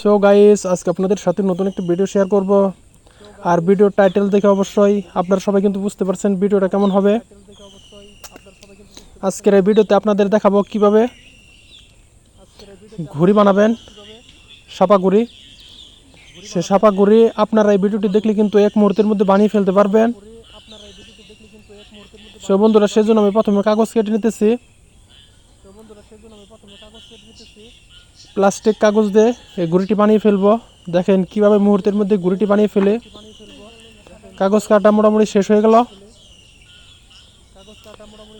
So guys আজকে আপনাদের সাথে নতুন একটা ভিডিও শেয়ার করব। আর ভিডিওর টাইটেল দেখে অবশ্যই আপনারা সবাই কিন্তু বুঝতে পারছেন ভিডিওটা কেমন হবে। আজকের এই ভিডিওতে আপনাদের দেখাবো কীভাবে ঘুড়ি বানাবেন, সাপা ঘুড়ি। সে সাপা ঘুড়ি আপনারা এই ভিডিওটি দেখলে কিন্তু এক মুহূর্তের মধ্যে বানিয়ে ফেলতে পারবেন। সো বন্ধুরা, সেজন্য আমি প্রথমে কাগজ কেটে নিতেছি। প্লাস্টিক কাগজ দিয়ে এই গুড়িটি বানিয়ে ফেলব। দেখেন কীভাবে মুহূর্তের মধ্যে গুড়িটি বানিয়ে ফেলে। কাগজ কাটা মোটামুটি শেষ হয়ে গেল।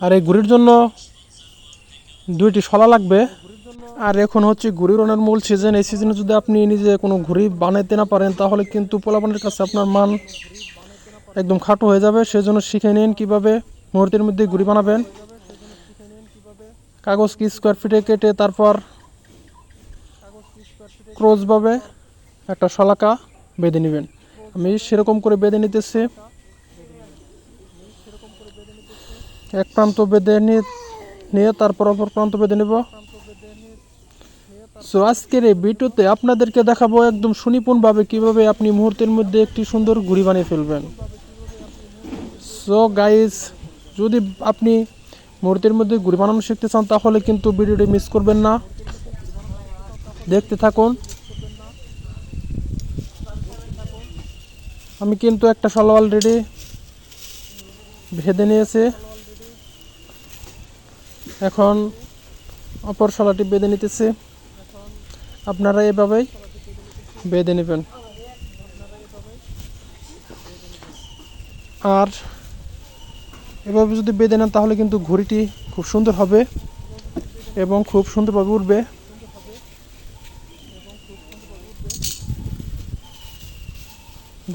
আর এই গুড়ির জন্য দুইটি শলা লাগবে। আর এখন হচ্ছে ঘুড়ি রনের মূল সিজন এই সিজনে যদি আপনি নিজে কোনো ঘুড়ি বানাইতে না পারেন, তাহলে কিন্তু পোলাপানের কাছে আপনার মান একদম খাটো হয়ে যাবে। সেজন্য শিখে নিন কীভাবে মুহূর্তের মধ্যে ঘুড়ি বানাবেন। কাগজ কি স্কোয়ার ফিটে কেটে তারপর ক্রোজভাবে একটা শলাকা বেঁধে নেবেন। আমি সেরকম করে বেঁধে নিতেছি। এক প্রান্ত বেঁধে নিয়ে তারপর অপর প্রান্ত বেঁধে নেব। সো আজকের এই ভিডিওতে আপনাদেরকে দেখাবো একদম সুনিপুণভাবে কীভাবে আপনি মুহূর্তের মধ্যে একটি সুন্দর ঘুড়ি বানিয়ে ফেলবেন। সো গাইস যদি আপনি মুহূর্তের মধ্যে ঘুড়ি বানানো শিখতে চান, তাহলে কিন্তু ভিডিওটি মিস করবেন না। দেখতে থাকুন। আমি কিন্তু একটা শালো অলরেডি ভেদে নিয়েছি। এখন অপর শালাটি বেঁধে নিতেছি। আপনারা এভাবেই বেঁধে নেবেন। আর এভাবে যদি বেঁধে নেন, তাহলে কিন্তু ঘড়িটি খুব সুন্দর হবে এবং খুব সুন্দরভাবে উঠবে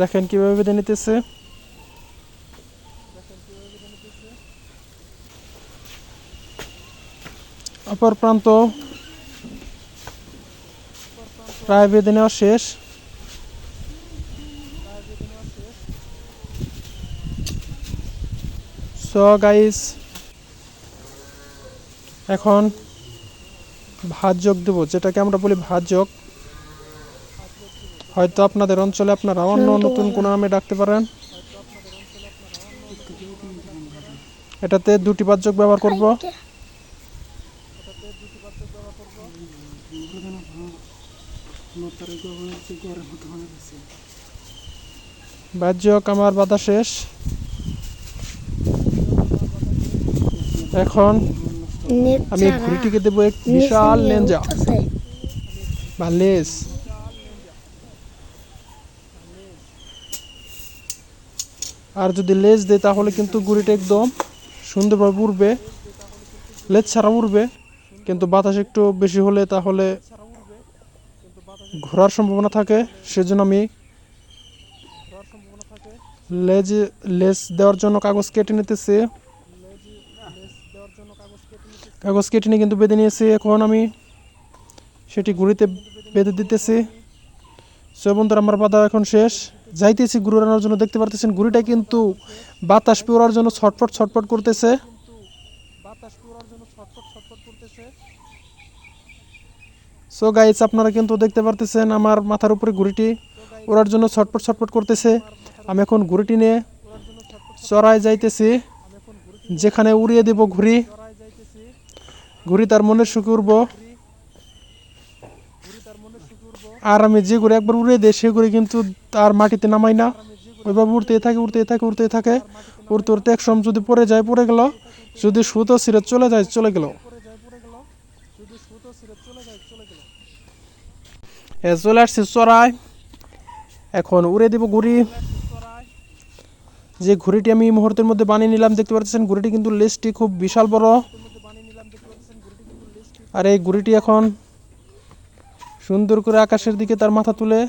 দেখেন কীভাবে বেঁধে নিতেছে। অপর প্রান্ত প্রায় বেঁধে নেওয়া শেষ। সো গাইস এখন যোগ দেবো। যেটাকে আমরা বলি যোগ। হয়তো আপনাদের অঞ্চলে আপনারা অন্য নতুন কোনো নামে ডাকতে পারেন। এটাতে দুটি বাদ্যক ব্যবহার করব। বাদ্যক আমার বাধা শেষ। এখন আমি ঘুড়িটিকে দেবো এক বিশাল লেঞ্জা বা লেস আর যদি লেজ দেয় তাহলে কিন্তু গুড়িটা একদম সুন্দরভাবে উড়বে। লেজ ছাড়া উড়বে কিন্তু বাতাস একটু বেশি হলে তাহলে ঘোরার সম্ভাবনা থাকে। সেজন্য আমি লেজ লেজ দেওয়ার জন্য কাগজ কেটে নিতেছি। কাগজ কেটে নিয়ে কিন্তু বেঁধে নিয়েছি। এখন আমি সেটি ঘুড়িতে বেঁধে দিতেছি। সে বন্ধুরা আমার বাধা এখন শেষ। যাইতেছি ঘুরে আনার জন্য। দেখতে পারতেছেন ঘুড়িটা কিন্তু বাতাস পেওয়ার জন্য ছটফট ছটফট করতেছে। সো গাইস আপনারা কিন্তু দেখতে পারতেছেন আমার মাথার উপরে ঘুড়িটি ওড়ার জন্য ছটফট ছটফট করতেছে। আমি এখন ঘুড়িটি নিয়ে চড়ায় যাইতেছি। যেখানে উড়িয়ে দেব ঘুড়ি। ঘুড়ি তার মনের সুখে উড়বো। আর আমি যে ঘুরে একবার উড়ে দেয় সে ঘুরে কিন্তু তার মাটিতে নামাই না। ওইভাবে উড়তে থাকে উড়তে থাকে উড়তে থাকে। উড়তে উড়তে এক সময় যদি পড়ে যায়, পড়ে গেল। যদি সুতো ছিঁড়ে চলে যায়, চলে গেল। চলে আসছে চড়াই। এখন উড়ে দিব ঘুড়ি। যে ঘুড়িটি আমি এই মুহূর্তের মধ্যে বানিয়ে নিলাম, দেখতে পাচ্ছেন, ঘুড়িটি কিন্তু লেজটি খুব বিশাল বড়। আর এই ঘুড়িটি এখন সুন্দর করে আকাশের দিকে তার মাথা তুলে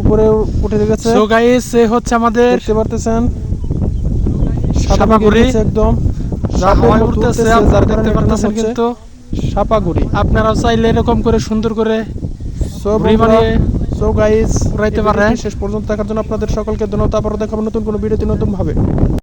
উপরে উঠে গেছে সো গাইস এ হচ্ছে আমাদের দেখতে পারতেছেন? সাদা ঘুড়ি। একদম দেখতে পারতেছেন কিন্তু সাপা ঘুড়ি আপনারাও চাইলে এরকম করে সুন্দর করে সো বানিয়ে সো গাইস উড়াইতে পারেন। শেষ পর্যন্ত দেখার জন্য আপনাদের সকলকে ধন্যবাদ। আবারও দেখাবো নতুন কোনো ভিডিওতে নতুন ভাবে